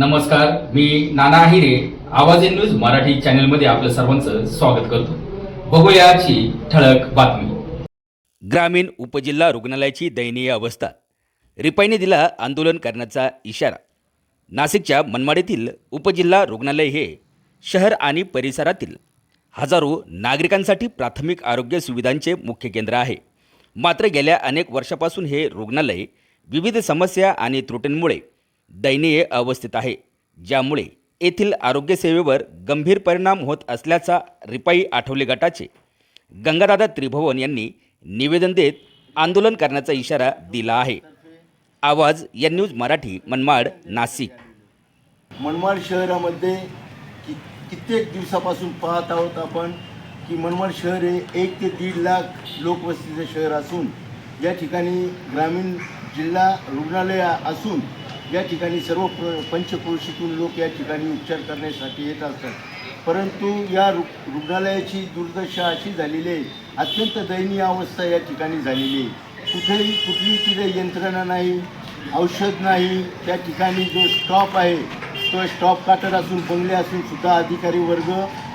नमस्कार मी नाना आहिरे आवाज in news Marathi चॅनलमध्ये आपलं सर्वांचं स्वागत करतो. बघूयाची ठळक बातमी. ग्रामीण उपजिल्हा रुग्णालयाची दयनीय अवस्था. रिपाईने दिला आंदोलन करण्याचा इशारा. नाशिकच्या मनमाडीतील उपजिल्हा रुग्णालय हे शहर आणि परिसरातील हजारो नागरिकांसाठी प्राथमिक आरोग्य सुविधांचे मुख्य केंद्र आहे. मात्र गेल्या अनेक वर्षापासून हे रुग्णालय विविध समस्या आणि त्रुटींमुळे दयनीय अवस्थेत आहे ज्यामुळे येथील आरोग्यसेवेवर गंभीर परिणाम होत असल्याचा रिपाई आठवले गटाचे गंगादादा त्रिभुवन यांनी निवेदन देत आंदोलन करण्याचा इशारा दिला आहे. आवाज या न्यूज मराठी मनमाड नाशिक. मनमाड शहरामध्ये कि कित्येक दिवसापासून पाहत आहोत आपण की मनमाड शहर हे एक ते दीड लाख लोकवस्तीचं शहर असून या ठिकाणी ग्रामीण जिल्हा रुग्णालय असून या ठिकाणी सर्व प्र पंचक्रोशीतून लोक या ठिकाणी उपचार करण्यासाठी येत असतात. परंतु या रु रुग्णालयाची दुर्दशा अशी झालेली आहे. अत्यंत दयनीय अवस्था या ठिकाणी झालेली आहे. कुठेही कुठलीही तिथे यंत्रणा नाही औषध नाही. त्या ठिकाणी जो स्टॉप आहे तो स्टॉप काटर असून बंगले असून सुद्धा अधिकारी वर्ग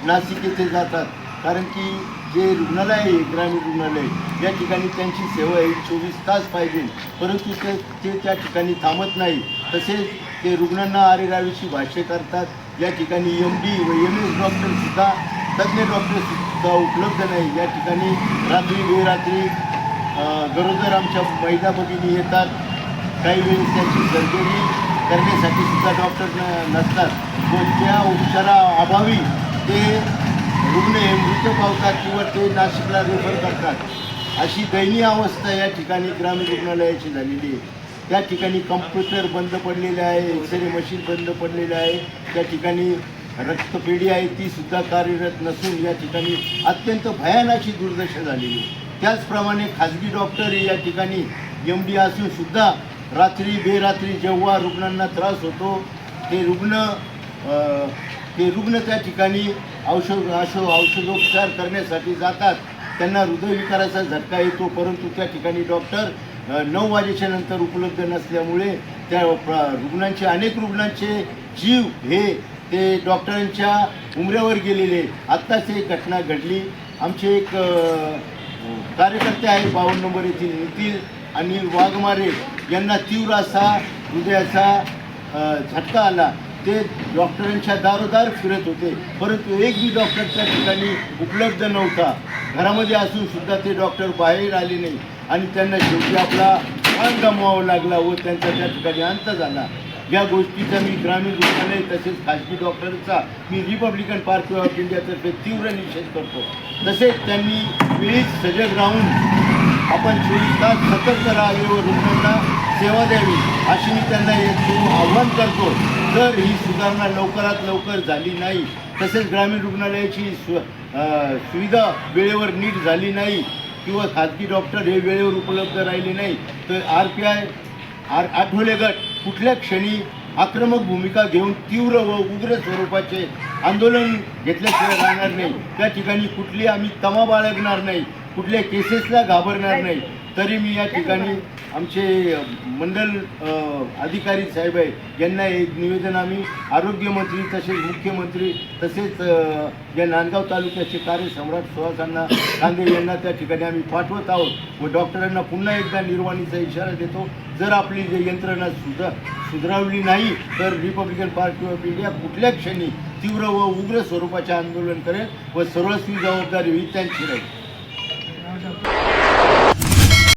नाशिक येथे जातात. कारण की जे रुग्णालय आहे ग्रामीण रुग्णालय या ठिकाणी त्यांची सेवा आहे चोवीस तास पाहिजे. परंतु ते ते त्या ठिकाणी थांबत नाही. तसेच ते रुग्णांना आरेरावीची भाष्य करतात. या ठिकाणी एम डी व एम एस डॉक्टरसुद्धा तज्ज्ञ डॉक्टरसुद्धा उपलब्ध नाही. या ठिकाणी रात्री बेरात्री गरोदर आमच्या महिला भगिनी येतात. काही वेळेस त्यांची सर्जरी करण्यासाठी सुद्धा डॉक्टर न- नसतात. व त्या उपचाराअभावी ते रुग्ण हे मृत पावतात किंवा ते नाशिकला रेफर करतात. अशी दयनीय अवस्था या ठिकाणी ग्रामीण रुग्णालयाची झालेली आहे. त्या ठिकाणी कम्प्युटर बंद पडलेले आहे एक्सरे मशीन बंद पडलेले आहे. त्या ठिकाणी रक्तपेढी आहे ती सुद्धा कार्यरत नसून या ठिकाणी अत्यंत भयानाची दुर्दशा झालेली आहे. त्याचप्रमाणे खाजगी डॉक्टर या ठिकाणी एम डी असून सुद्धा रात्री बेरात्री जेव्हा रुग्णांना त्रास होतो ते रुग्ण ते रुग्ण त्या ठिकाणी औषध औषध औषधोपचार करण्यासाठी जातात. त्यांना हृदयविकाराचा झटका येतो परंतु त्या ठिकाणी डॉक्टर नऊ वाजेच्या नंतर उपलब्ध नसल्यामुळे त्या प्र- रुग्णांचे अनेक रुग्णांचे जीव हे ते डॉक्टरांच्या उमऱ्यावर गेलेले. आत्ताच एक घटना घडली. आमचे एक कार्यकर्ते आहेत बावन्न नंबर येथील नितीन अनिल वाघमारे. यांना तीव्र असा हृदयाचा झटका आला. ते डॉक्टरांच्या दारोदार फिरत होते. परंतु एक बी डॉक्टर त्या ठिकाणी उपलब्ध नव्हता. घरामध्ये असून सुद्धा ते डॉक्टर बाहेर आले नाही. आणि त्यांना शेवटी आपला प्राण गमवावा लागला व त्यांचा त्या ठिकाणी अंत झाला. या गोष्टीचा मी ग्रामीण रुग्णालय तसेच खाजगी डॉक्टरचा मी रिपब्लिकन पार्टी ऑफ इंडियातर्फे तीव्र निषेध करतो. तसेच त्यांनी वेळीच सजग राहून आपण चोवीस तास सतर्क राहावे व रुग्णांना सेवा द्यावी अशी मी त्यांना एक आव्हान करतो. जर ही सुधारणा लवकरात लवकर झाली नाही तसेच ग्रामीण रुग्णालयाची सु सुविधा वेळेवर नीट झाली नाही किंवा खाजगी डॉक्टर हे वेळेवर उपलब्ध राहिले नाही तर R P I R Athawale गट कुठल्या क्षणी आक्रमक भूमिका घेऊन तीव्र व उग्र स्वरूपाचे आंदोलन घेतल्याशिवाय राहणार नाही? त्या ठिकाणी कुठली आम्ही तमा बाळगणार नाही कुठल्या केसेसला घाबरणार नाही तरी मी या ठिकाणी आमचे मंडल अधिकारी साहेब आहे यांना एक निवेदन आम्ही आरोग्यमंत्री तसेच मुख्यमंत्री तसेच या नांदगाव तालुक्याचे कार्यसम्राट सुहासांना कांदे यांना त्या ठिकाणी आम्ही पाठवत आहोत व डॉक्टरांना पुन्हा एकदा निर्वाणीचा इशारा देतो. जर आपली जे यंत्रणा सुधा सुधारवली नाही तर रिपब्लिकन पार्टी ऑफ इंडिया कुठल्या क्षणी तीव्र व उग्र स्वरूपाचे आंदोलन करेल व सर्वस्वी जबाबदारी ही त्यांची राहील.